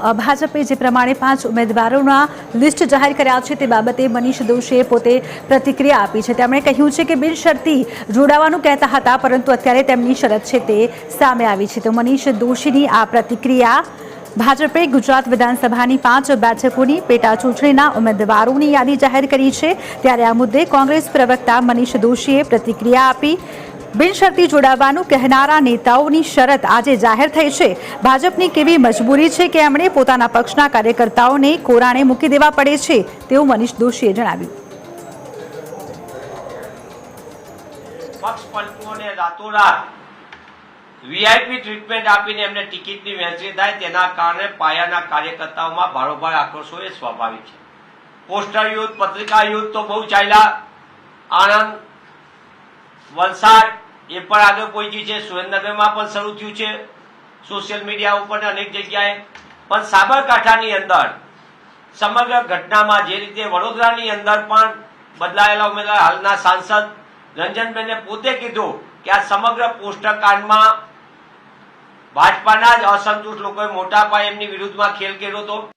ભાજપે જે પ્રમાણે પાંચ ઉમેદવારોના લિસ્ટ જાહેર કર્યા છે તે બાબતે મનીષ દોશીએ પોતે પ્રતિક્રિયા આપી છે. તેમણે કહ્યું છે કે બિનશરતી જોડાવાનું કહેતા હતા, પરંતુ અત્યારે તેમની શરત છે તે સામે આવી છે. તો મનીષ દોશીની આ પ્રતિક્રિયા, ભાજપે ગુજરાત વિધાનસભાની પાંચ બેઠકોની પેટા ચૂંટણીના ઉમેદવારોની યાદી જાહેર કરી છે. ત્યારે આ મુદ્દે કોંગ્રેસ પ્રવક્તા મનીષ દોશીએ પ્રતિક્રિયા આપી. બિનશરતી જોડાવાનું કહેનારા નેતાઓની શરત આજે જાહેર થઈ છે. ભાજપની કેવી મજબૂરી છે કે એમણે પોતાના પક્ષના કાર્યકર્તાઓને કોરાણે મૂકી દેવા પડે છે તેવું મનીષ દોશીએ જણાવ્યું. પક્ષ રાતોરાત વીઆઈપી ટ્રીટમેન્ટ આપીને એમને ટિકિટની વહેંચણી થાય તેના કારણે પાયાના કાર્યકર્તાઓમાં ભારોભાર આક્રોશો એ સ્વાભાવિક છે. પોસ્ટર યુદ્ધ, પત્રિકા યુદ્ધ તો બહુ ચાલ્યા. આણંદ, વલસાડ એ પણ આગળ પહોંચી છે, સુરેન્દ્રનગરમાં પણ શરૂ થયું છે સોશિયલ મીડિયા ઉપર અનેક જગ્યાએ. પણ સાબરકાંઠાની અંદર, સમગ્ર ઘટનામાં જે રીતે વડોદરાની અંદર પણ બદલાયેલા ઉમેદવાર, હાલના સાંસદ રંજનબેને પોતે કીધું કે આ સમગ્ર પોસ્ટરકાંડમાં ભાજપાના જ અસંતુષ્ટ લોકોએ મોટા પાયે એમની વિરુદ્ધમાં ખેલ કર્યો હતો.